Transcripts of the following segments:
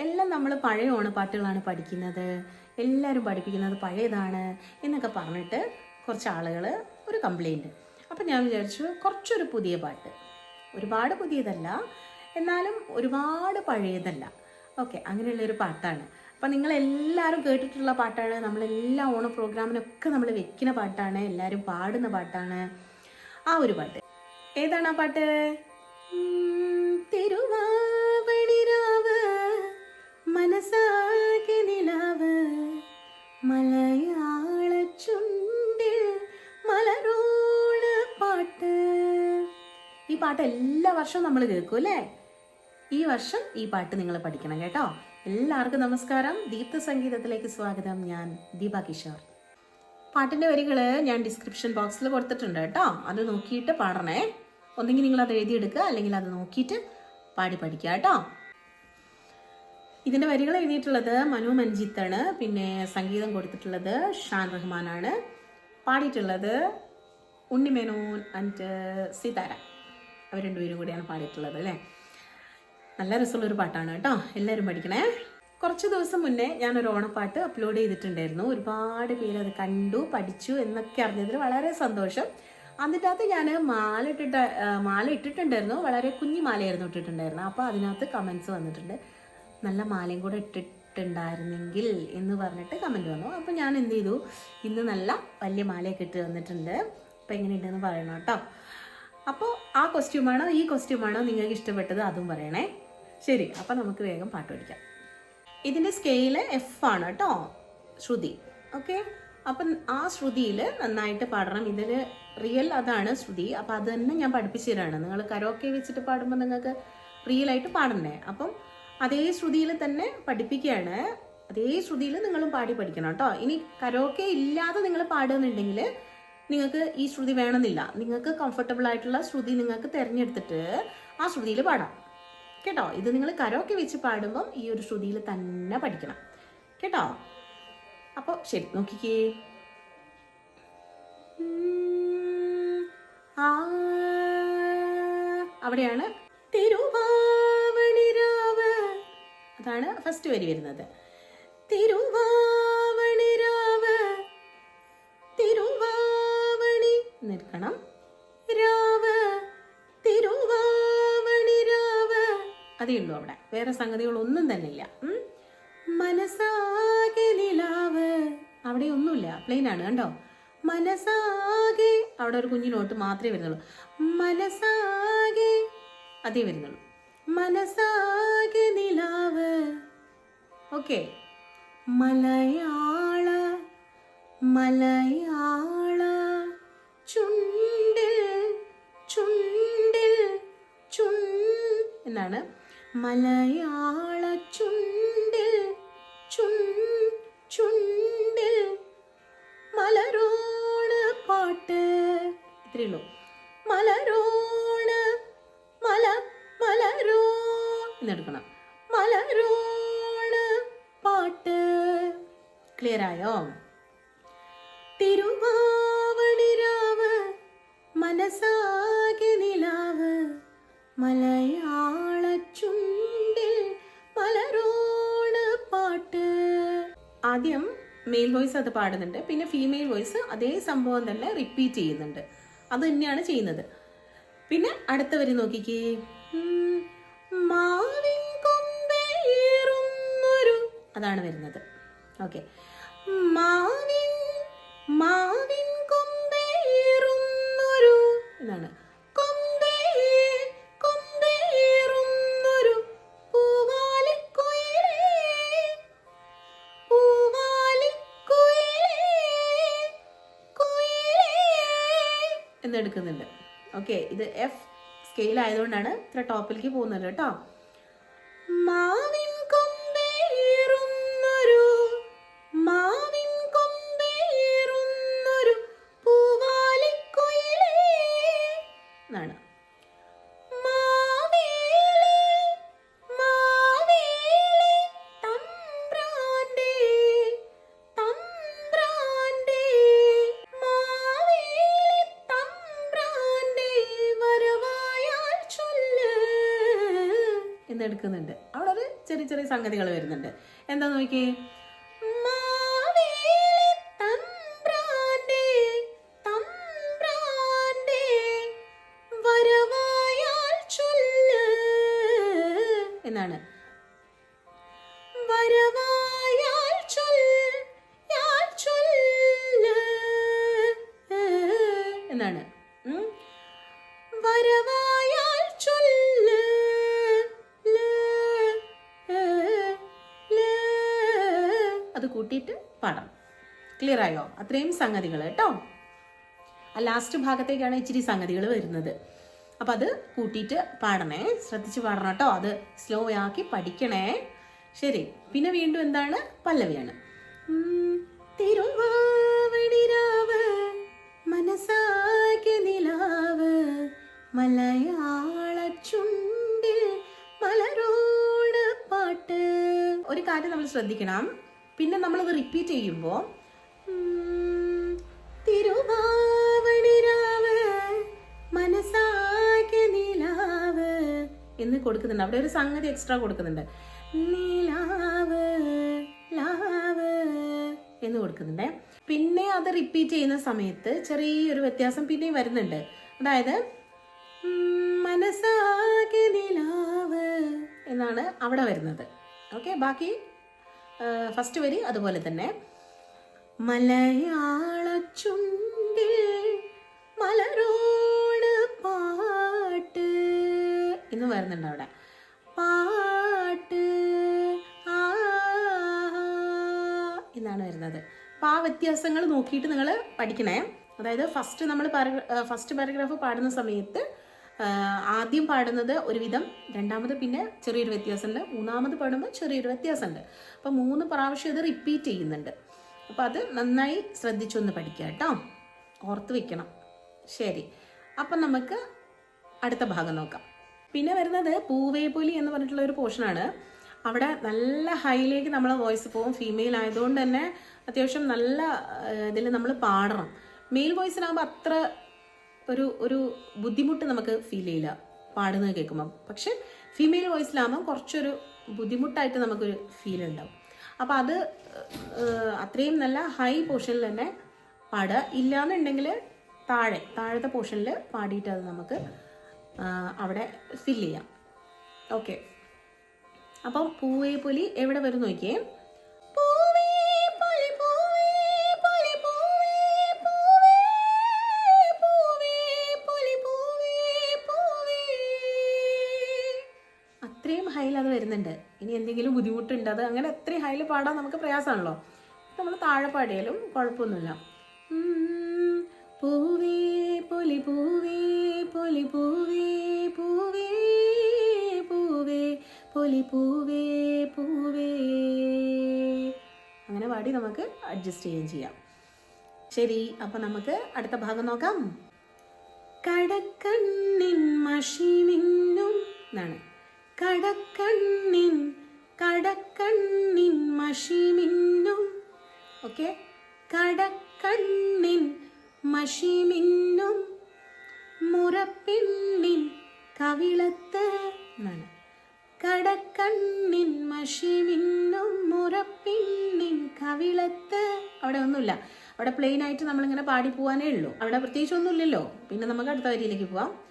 എല്ലാം നമ്മൾ പഴയ ഓണപ്പാട്ടുകളാണ് പഠിക്കുന്നത്. എല്ലാവരും പഠിപ്പിക്കുന്നത് പഴയതാണ് എന്നൊക്കെ പറഞ്ഞിട്ട് കുറച്ച് ആളുകൾ ഒരു കംപ്ലൈന്റ് അപ്പം ഞാൻ വിചാരിച്ചു കുറച്ചൊരു പുതിയ പാട്ട്. ഒരുപാട് പുതിയതല്ല എന്നാലും ഒരുപാട് പഴയതല്ല. ഓക്കെ അങ്ങനെയുള്ളൊരു പാട്ടാണ്. അപ്പം നിങ്ങളെല്ലാവരും കേട്ടിട്ടുള്ള പാട്ടാണ്. നമ്മളെല്ലാ ഓണ പ്രോഗ്രാമിനൊക്കെ നമ്മൾ വെക്കുന്ന പാട്ടാണ്. എല്ലാവരും പാടുന്ന പാട്ടാണ്. ആ ഒരു പാട്ട്. ഏതാണ് ആ പാട്ട്? തിരുവാവണിരാവ് മനസ്സാകെ നിലാവ്. മലയാള ചുണ്ടിൽ മലരോട് പാട്ട്. ഈ പാട്ട് എല്ലാ വർഷവും നമ്മൾ കേൾക്കും അല്ലേ? ഈ വർഷം ഈ പാട്ട് നിങ്ങൾ പഠിക്കണം കേട്ടോ. എല്ലാവർക്കും നമസ്കാരം. ദീപ്ത സംഗീതത്തിലേക്ക് സ്വാഗതം. ഞാൻ ദീപ കിഷോർ. പാട്ടിന്റെ വരികൾ ഞാൻ ഡിസ്ക്രിപ്ഷൻ ബോക്സിൽ കൊടുത്തിട്ടുണ്ട് കേട്ടോ. അത് നോക്കിയിട്ട് പാടണേ. ഒന്നെങ്കിൽ നിങ്ങൾ അത് എഴുതിയെടുക്കുക അല്ലെങ്കിൽ അത് നോക്കിയിട്ട് പാടി പഠിക്കുക കേട്ടോ. ഇതിന്റെ വരികൾ എഴുതിയിട്ടുള്ളത് മനു മഞ്ജിത്താണ്. പിന്നെ സംഗീതം കൊടുത്തിട്ടുള്ളത് ഷാൻ റഹ്മാനാണ്. പാടിയിട്ടുള്ളത് ഉണ്ണിമേനോൻ ആൻഡ് സീതാര. അവർ രണ്ടുപേരും കൂടിയാണ് പാടിയിട്ടുള്ളത് അല്ലേ? നല്ല രസമുള്ളൊരു പാട്ടാണ് കേട്ടോ. എല്ലാവരും പഠിക്കണേ. കുറച്ച് ദിവസം മുന്നേ ഞാനൊരു ഓണപ്പാട്ട് അപ്ലോഡ് ചെയ്തിട്ടുണ്ടായിരുന്നു. ഒരുപാട് പേര് അത് കണ്ടു പഠിച്ചു എന്നൊക്കെ അറിഞ്ഞതിൽ വളരെ സന്തോഷം. അതിന്റെ അകത്ത് ഞാൻ മാല ഇട്ടിട്ട് മാല ഇട്ടിട്ടുണ്ടായിരുന്നു. വളരെ കുഞ്ഞു മാലയായിരുന്നു ഇട്ടിട്ടുണ്ടായിരുന്നു അപ്പോൾ അതിനകത്ത് കമൻസ് വന്നിട്ടുണ്ട്. നല്ല മാലയും കൂടെ ഇട്ടിട്ടുണ്ടായിരുന്നെങ്കിൽ എന്ന് പറഞ്ഞിട്ട് കമന്റ് വന്നു. അപ്പോൾ ഞാൻ എന്ത് ചെയ്തു? ഇന്ന് നല്ല വലിയ മാലയൊക്കെ ഇട്ട് തന്നിട്ടുണ്ട്. അപ്പോൾ എങ്ങനെയുണ്ടെന്ന് പറയണം കേട്ടോ. അപ്പോൾ ആ കോസ്റ്റ്യൂമാണോ ഈ കോസ്റ്റ്യൂമാണോ നിങ്ങൾക്ക് ഇഷ്ടപ്പെട്ടത് അതും പറയണേ. ശരി അപ്പോൾ നമുക്ക് വേഗം പാട്ട് പഠിക്കാം. ഇതിന്റെ സ്കെയിൽ എഫ് ആണ് കേട്ടോ ശ്രുതി. ഓക്കെ അപ്പം ആ ശ്രുതിയിൽ നന്നായിട്ട് പാടണം. ഇതിൽ റിയൽ അതാണ് ശ്രുതി. അപ്പം അത് തന്നെ ഞാൻ പഠിപ്പിച്ചു തരാണ്. നിങ്ങൾ കരോക്കെ വെച്ചിട്ട് പാടുമ്പോൾ നിങ്ങൾക്ക് റിയൽ ആയിട്ട് പാടണ്ടേ? അപ്പം അതേ ശ്രുതിയിൽ തന്നെ പഠിപ്പിക്കുകയാണ്. അതേ ശ്രുതിയിൽ നിങ്ങളും പാടി പഠിക്കണം കേട്ടോ. ഇനി കരോക്കെ ഇല്ലാതെ നിങ്ങൾ പാടുന്നുണ്ടെങ്കിൽ നിങ്ങൾക്ക് ഈ ശ്രുതി വേണമെന്നില്ല. നിങ്ങൾക്ക് കംഫർട്ടബിൾ ആയിട്ടുള്ള ശ്രുതി നിങ്ങൾക്ക് തിരഞ്ഞെടുത്തിട്ട് ആ ശ്രുതിയിൽ പാടാം. കേട്ടോ? ഇത് നിങ്ങൾ കരോക്കെ വെച്ച് പാടുമ്പം ഈ ഒരു ശ്രുതിയിൽ തന്നെ പഠിക്കണം. കേട്ടോ? അപ്പോൾ ശരി നോക്കിക്കേ. അവിടെയാണ്. തിരുവാവണിരാവ് അതാണ് ഫസ്റ്റ് വരി വരുന്നത്. തിരുവാവണിരാവ് തിരുവാവണി നിൽക്കണം രാവ് തിരുവാവണി രാവ്. അതേ ഉള്ളൂ അവിടെ. വേറെ സംഗതികളൊന്നും തന്നെ ഇല്ല. മനസ്സാകെ നിലാവ്. അവിടെ ഒന്നുമില്ല. പ്ലെയിൻ ആണ് കണ്ടോ? മനസ്സാകെ അവിടെ ഒരു കുഞ്ഞു നോട്ട് മാത്രമേ വരുന്നുള്ളൂ. മനസ്സാകെ അതേ വരുന്നുള്ളൂ. മനസ്സാകെ നിലാവ്. ഓക്കെ. മലയാള മലയാള. ചുണ്ടിൽ ചുണ്ടിൽ ചുൺ എന്നാണ്. മലയാള ചുണ്ടിൽ ചുൺ ചുണ്ടിൽ. മലരോട് പാട്ട്. ഇത്രയേ ആയോ തിരുവാവണിരാവ് മനസാകെ നിലാവ് മലയാള ചുണ്ടിൽ മലരോണ് പാട്ട്. ആദ്യം മെയിൽ വോയിസ് അത് പാടുന്നുണ്ട് പിന്നെ ഫീമെയിൽ വോയിസ് അതേ സംഭവം തന്നെ റിപ്പീറ്റ് ചെയ്യുന്നുണ്ട്. അത് തന്നെയാണ് ചെയ്യുന്നത്. പിന്നെ അടുത്ത വരി നോക്കിക്കേ അതാണ് വരുന്നത്. ഓക്കെ. മാവിൻ എന്നാണ് എന്നെടുക്കുന്നുണ്ട്. ഓക്കെ ഇത് എഫ് സ്കെയിൽ ആയതുകൊണ്ടാണ് ഇത്ര ടോപ്പിലേക്ക് പോകുന്നത് കേട്ടോ. മാവിൻ വരവായാൽ എടുക്കുന്നുണ്ട് അവിടെ ചെറിയ ചെറിയ സംഗതികൾ വരുന്നുണ്ട്. എന്താ നോക്കി അത് കൂട്ടിയിട്ട് പാടാം. ക്ലിയർ ആയോ? അത്രയും സംഗതികൾ കേട്ടോ. ആ ലാസ്റ്റ് ഭാഗത്തേക്കാണ് ഇച്ചിരി സംഗതികൾ വരുന്നത്. അപ്പം അത് കൂട്ടിയിട്ട് പാടണേ. ശ്രദ്ധിച്ച് പാടണം കേട്ടോ. അത് സ്ലോ ആക്കി പഠിക്കണേ. ശരി. പിന്നെ വീണ്ടും എന്താണ്? പല്ലവിയാണ്. മലരോട് പാട്ട്. ഒരു കാര്യം നമ്മൾ ശ്രദ്ധിക്കണം. പിന്നെ നമ്മൾ ഇത് റിപ്പീറ്റ് ചെയ്യുമ്പോൾ നിലാവ് എന്ന് കൊടുക്കുന്നുണ്ട്. അവിടെ ഒരു സംഗതി എക്സ്ട്രാ കൊടുക്കുന്നുണ്ട്. നിലാവ് ലാവ് എന്ന് കൊടുക്കുന്നുണ്ട്. പിന്നെ അത് റിപ്പീറ്റ് ചെയ്യുന്ന സമയത്ത് ചെറിയൊരു വ്യത്യാസം പിന്നെയും വരുന്നുണ്ട്. അതായത് മനസ്സാകെ നിലാവ് എന്നാണ് അവിടെ വരുന്നത്. ഓക്കെ ബാക്കി ഫസ്റ്റ് വരി അതുപോലെ തന്നെ. മലയാള ചുണ്ടിൽ മലരോട് പാട്ട്. എന്ന് വരുന്നുണ്ട് അവിടെ. പാട്ട്. എന്നാണ് വരുന്നത്. അപ്പോൾ ആ വ്യത്യാസങ്ങൾ നോക്കിയിട്ട് നിങ്ങൾ പഠിക്കണേ. അതായത് ഫസ്റ്റ് നമ്മൾ ഫസ്റ്റ് പാരഗ്രാഫ് പാടുന്ന സമയത്ത് ആദ്യം പാടുന്നത് ഒരുവിധം രണ്ടാമത് പിന്നെ ചെറിയൊരു വ്യത്യാസമുണ്ട്. മൂന്നാമത് പാടുമ്പോൾ ചെറിയൊരു വ്യത്യാസമുണ്ട്. അപ്പോൾ മൂന്ന് പ്രാവശ്യം ഇത് റിപ്പീറ്റ് ചെയ്യുന്നുണ്ട്. അപ്പോൾ അത് നന്നായി ശ്രദ്ധിച്ചൊന്ന് പഠിക്കുക കേട്ടോ. ഓർത്ത് വെക്കണം. ശരി. അപ്പം നമുക്ക് അടുത്ത ഭാഗം നോക്കാം. പിന്നെ വരുന്നത് പൂവേപൊലി എന്ന് പറഞ്ഞിട്ടുള്ള ഒരു പോർഷനാണ് അവിടെ നല്ല ഹൈയിലേക്ക് നമ്മൾ വോയിസ് പോകും. ഫീമെയിൽ ആയതുകൊണ്ട് തന്നെ അത്യാവശ്യം നല്ല ഇതിൽ നമ്മൾ പാടണം. മെയിൽ വോയിസിനാകുമ്പോൾ അത്ര ഒരു ഒരു ബുദ്ധിമുട്ട് നമുക്ക് ഫീൽ ചെയ്യില്ല. പാടുന്നത് കേൾക്കുമ്പം. പക്ഷെ ഫീമെയിൽ വോയിസിലാകുമ്പോൾ കുറച്ചൊരു ബുദ്ധിമുട്ടായിട്ട് നമുക്കൊരു ഫീൽ ഉണ്ടാവും. അപ്പം അത് അത്രയും നല്ല ഹൈ പോർഷനിൽ തന്നെ പാടുക. ഇല്ലാന്നുണ്ടെങ്കിൽ താഴെ താഴത്തെ പോർഷനിൽ പാടിയിട്ട് അത് നമുക്ക് അവിടെ ഫില്ല് ചെയ്യാം. ഓക്കെ അപ്പം പൂവേ പുലി എവിടെ വരും നോക്കിയേ? വരുന്നുണ്ട് ഇനി എന്തെങ്കിലും ബുദ്ധിമുട്ടുണ്ട്. അത് അങ്ങനെ അത്രയും ഹൈയിൽ പാടാൻ നമുക്ക് പ്രയാസമാണല്ലോ. നമ്മൾ താഴെ പാടിയാലും കുഴപ്പമൊന്നുമില്ല. പൂവേ പൊലി പൂവേ പൊലി പൂവേ പൂവേ പൂവേ പൊലി പൂവേ പൂവേ. അങ്ങനെ പാടി നമുക്ക് അഡ്ജസ്റ്റ് ചെയ്യുകയും ചെയ്യാം. ശരി അപ്പം നമുക്ക് അടുത്ത ഭാഗം നോക്കാം. കടക്കണ്ണിൻ മഷി മിന്നും എന്നാണ്. കടക്കണ്ണിൻ കടക്കണ്ണിൻ മഷി മിന്നും ഓക്കെ? കടക്കണ്ണിൻ മഷി മിന്നും മുറപ്പിണ്ണിൻ കവിളത്ത് എന്നാണ്. കടക്കണ്ണിൻ മഷി മിന്നും മുറപ്പിണ്ണിൻ കവിളത്ത്. അവിടെ ഒന്നുമില്ല. അവിടെ പ്ലെയിൻ ആയിട്ട് നമ്മളിങ്ങനെ പാടി പോവാനേ ഉള്ളൂ. അവിടെ പ്രത്യേകിച്ച് ഒന്നുമില്ലല്ലോ. പിന്നെ നമുക്ക് അടുത്ത വരിയിലേക്ക് പോവാം.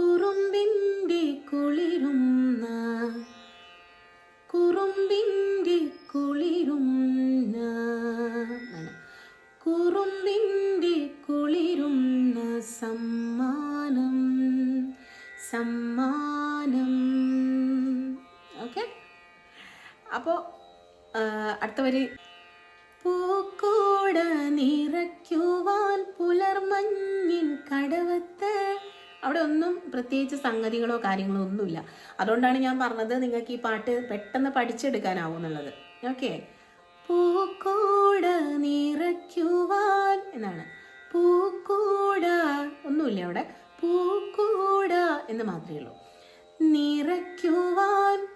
കുറുമ്പിന്റെ കുളിരുന്ന കുറുമ്പിന്റെ കുളിരുന്ന. കുറുമ്പിന്റെ കുളിരുന്ന സമ്മാനം സമ്മാനം. ഓക്കെ? അപ്പോൾ അടുത്ത വരി. പൂക്കൂട നിറയ്ക്കുവാൻ പുലർമഞ്ഞിൻ കടവത്ത് അവിടെ ഒന്നും പ്രത്യേകിച്ച് സംഗതികളോ കാര്യങ്ങളോ ഒന്നുമില്ല. അതുകൊണ്ടാണ് ഞാൻ പറഞ്ഞത് നിങ്ങൾക്ക് ഈ പാട്ട് പെട്ടെന്ന് പഠിച്ചെടുക്കാനാവും എന്നുള്ളത്. ഓക്കെ പൂക്കോട നിറയ്ക്കുവാൻ എന്നാണ്. പൂക്കോട ഒന്നുമില്ല അവിടെ. പൂക്കോട എന്ന് മാത്രമേ ഉള്ളൂ. നിറയ്ക്കുവാൻ.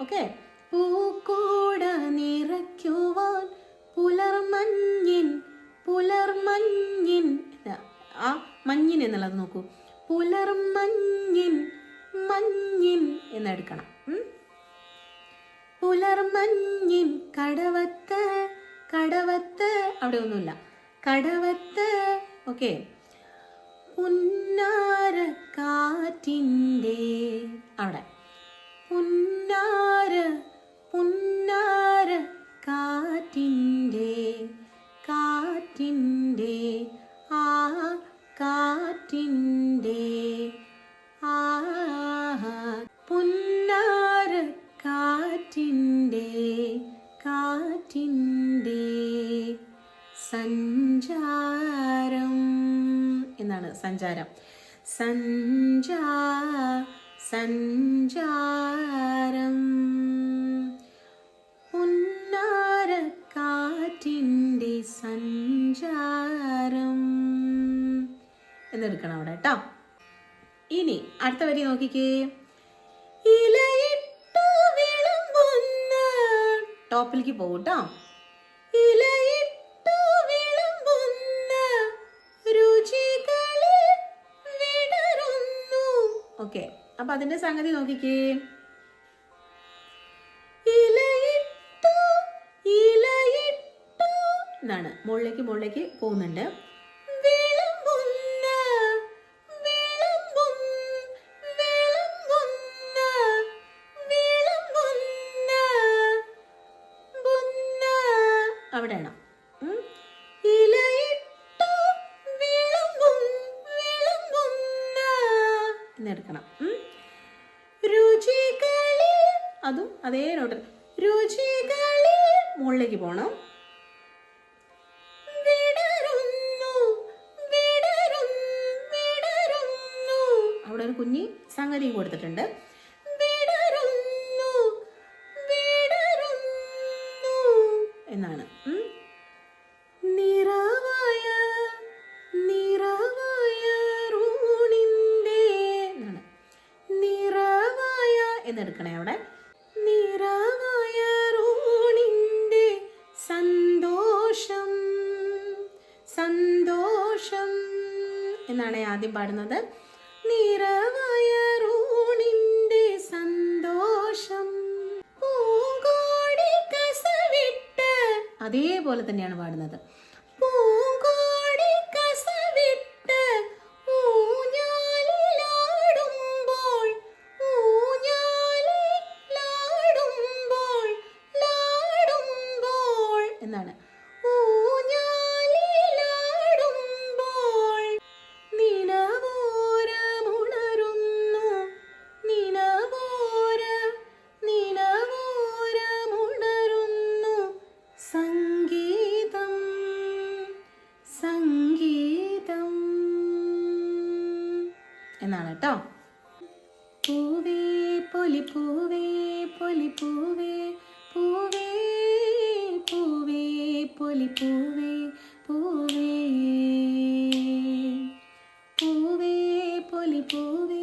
ഓക്കെ പൂക്കൂട നിറയ്ക്കുവാൻ. പുലർമഞ്ഞിൻ പുലർമഞ്ഞിൻ. ആ മഞ്ഞിൻ എന്നുള്ളത് നോക്കൂ. പുലർമഞ്ഞിൻ മഞ്ഞിൻ എന്നെടുക്കണം. പുലർ പുലർമഞ്ഞിൻ കടവത്ത് കടവത്ത് അവിടെ ഒന്നുമില്ല. കടവത്ത് ഓക്കെ. പുന്നാര കാറ്റിന്റെ അവിടെ. പുന്നാര പുന്നാര കാറ്റിന്റെ കാറ്റിന്റെ ആ കാറ്റിന്റെ. സഞ്ചാരം. സഞ്ചാ സഞ്ചാരം. ഉന്നാരക്കാറ്റിന്റെ കാറ്റിന്റെ സഞ്ചാരം. എന്നെടുക്കണം അവിടെ കേട്ടോ. ഇനി അടുത്ത വരി നോക്കിക്കേ. ഇലയിട്ടു വിളമ്പുന്ന ടോപ്പിലേക്ക് പോകും ഓക്കെ. അപ്പൊ അതിന്റെ സംഗതി നോക്കിക്കേ. ഇലയിട്ടു ഇലയിട്ടു എന്നാണ്. മുകളിലേക്ക് മുകളിലേക്ക് പോകുന്നുണ്ട്. അവിടെയാണ് അതും നോട്ട്. രുചികളിൽ മുകളിലേക്ക് പോകണം അവിടെ ഒരു കുഞ്ഞി സംഗതി കൊടുത്തിട്ടുണ്ട്. അതേപോലെ തന്നെയാണ് പാടുന്നത്. എന്നാണ് കേട്ടോ. പൂവേ പൊലി പൂവേ പൊലി പൂവേ പൂവേ പൂവേ പൊലി പൂവേ പൂവേ. പൂവേ പൊലി പൂവേ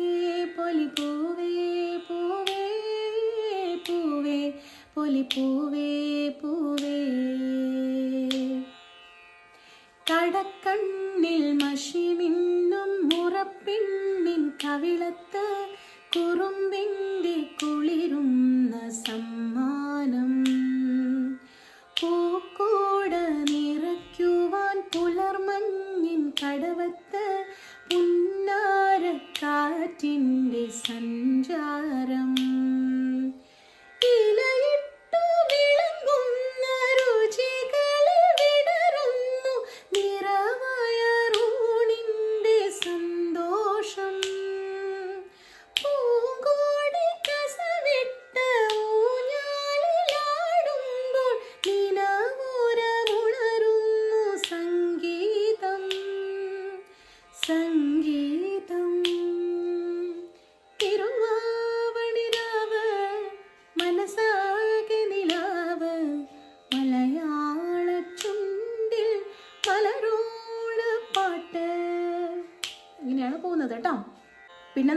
പൊലി പൂവേ പൂവേ പൂവേ പൊലി പൂവേ പൂവേ കടക്കണ്ണിൽ മഷി മിന്നും മുറപ്പിണ്ണിൻ കവിളത്ത് കുറുമ്പിന്റെ കുളിരുന്ന സമ്മാനം. പൂക്കോട നിറയ്ക്കുവാൻ പുലർമഞ്ഞിൻ കടവത്ത് പുന്നാരക്കാറ്റിന്റെ സഞ്ചാരം.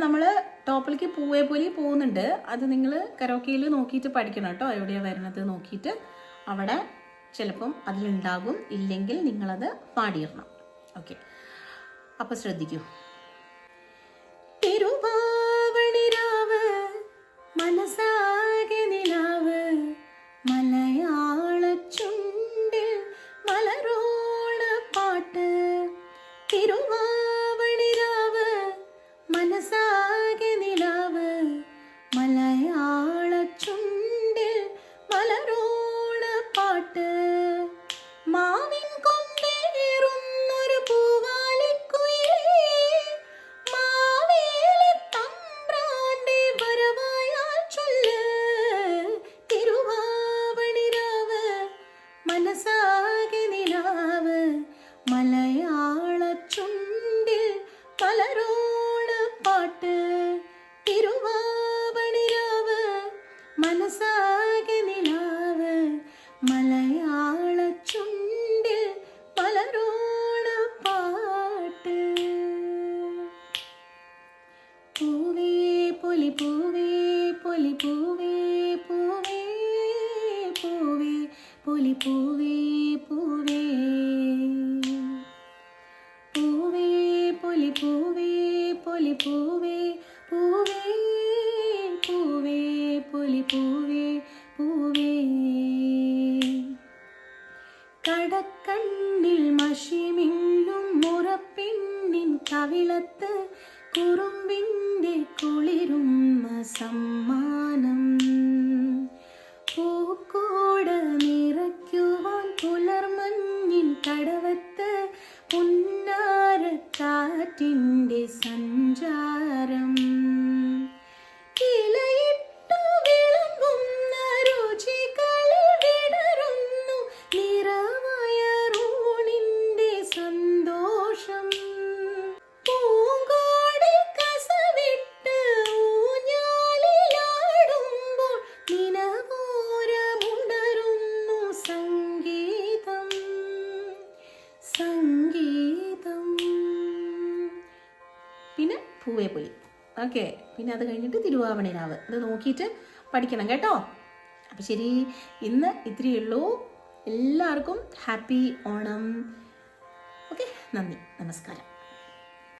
നമ്മൾ ടോപ്പിലേക്ക് പൂവേ പോലെ പോകുന്നുണ്ട്. അത് നിങ്ങൾ കരോക്കയിൽ നോക്കിയിട്ട് പഠിക്കണം കേട്ടോ. എവിടെയാണ് വരുന്നത് നോക്കിയിട്ട്. അവിടെ ചിലപ്പം അതിലുണ്ടാകും. ഇല്ലെങ്കിൽ നിങ്ങളത് പാടിയിടണം. ഓക്കെ. അപ്പോൾ ശ്രദ്ധിക്കൂ. കടക്കണ്ണിൽ മഷിമിന്നും മുറപ്പെണ്ണിൻ കവിളത്ത് കുറുമ്പിന്റെ കുളിരും സമ്മാനം പൂക്കോട് നിറയ്ക്കുവാൻ പുലർമഞ്ഞിൻ കടവത്ത് പുന്നാരക്കാറ്റിന്റെ സഞ്ചാരം. ഓക്കെ. പിന്നെ അത് കഴിഞ്ഞിട്ട് തിരുവാവണിനാവ് ഇത് നോക്കിയിട്ട് പഠിക്കണം കേട്ടോ. അപ്പം ശരി. ഇന്ന് ഇത്രയേ ഉള്ളൂ. എല്ലാവർക്കും ഹാപ്പി ഓണം. ഓക്കെ. നന്ദി. നമസ്കാരം.